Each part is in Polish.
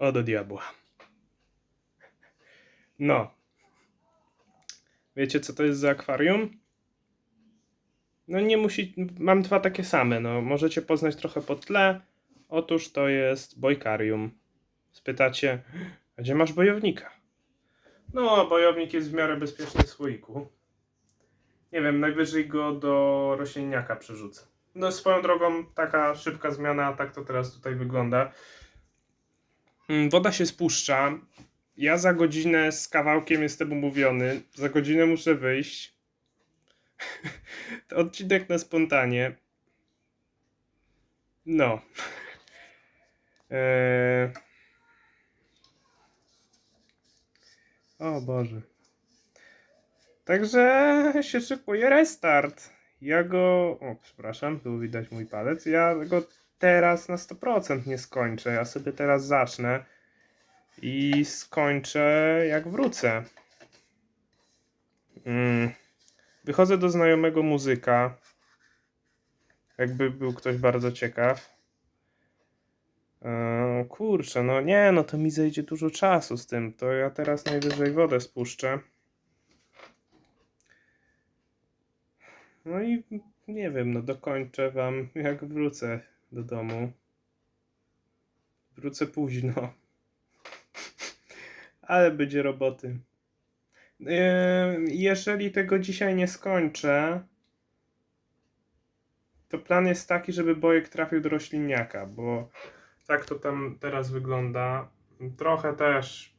O do diabła. No. Wiecie, co to jest za akwarium? No nie musi. Mam dwa takie same. No, możecie poznać trochę po tle. Otóż to jest bojkarium. Spytacie, gdzie masz bojownika? No, bojownik jest w miarę bezpieczny w słoiku. Nie wiem, najwyżej go do rośliniaka przerzucę. No, swoją drogą, taka szybka zmiana, tak to teraz tutaj wygląda. Mm, Woda się spuszcza. Ja za godzinę z kawałkiem jestem umówiony. Za godzinę muszę wyjść. odcinek na spontanie. No. Eee... O Boże. Także się szykuje restart. Ja go. O, przepraszam, tu widać mój palec. Ja go teraz na 100% nie skończę. Ja sobie teraz zacznę i skończę jak wrócę. Mm. Wychodzę do znajomego muzyka. Jakby był ktoś bardzo ciekaw. Eee, kurczę, no nie, no to mi zejdzie dużo czasu z tym. To ja teraz najwyżej wodę spuszczę. No i nie wiem, no dokończę wam jak wrócę do domu. Wrócę późno. Ale będzie roboty. Eee, Jeżeli tego dzisiaj nie skończę, to plan jest taki, żeby bojek trafił do rośliniaka, bo tak to tam teraz wygląda. Trochę też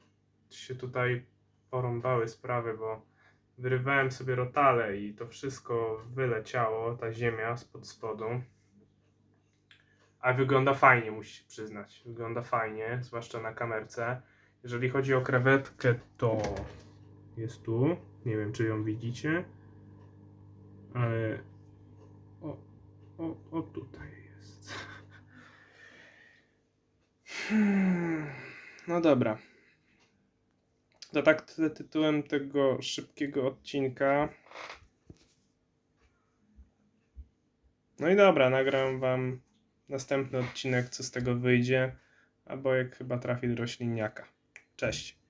się tutaj porąbały sprawy, bo wyrywałem sobie rotale i to wszystko wyleciało, ta ziemia spod spodu. A wygląda fajnie, musicie przyznać. Wygląda fajnie, zwłaszcza na kamerce. Jeżeli chodzi o krewetkę, to jest tu. Nie wiem, czy ją widzicie. Ale. O, o, o tutaj jest. Hmm, No dobra. To tak tytułem tego szybkiego odcinka. No i dobra, nagram wam następny odcinek, co z tego wyjdzie. Albo jak chyba trafi do rośliniaka. Cześć.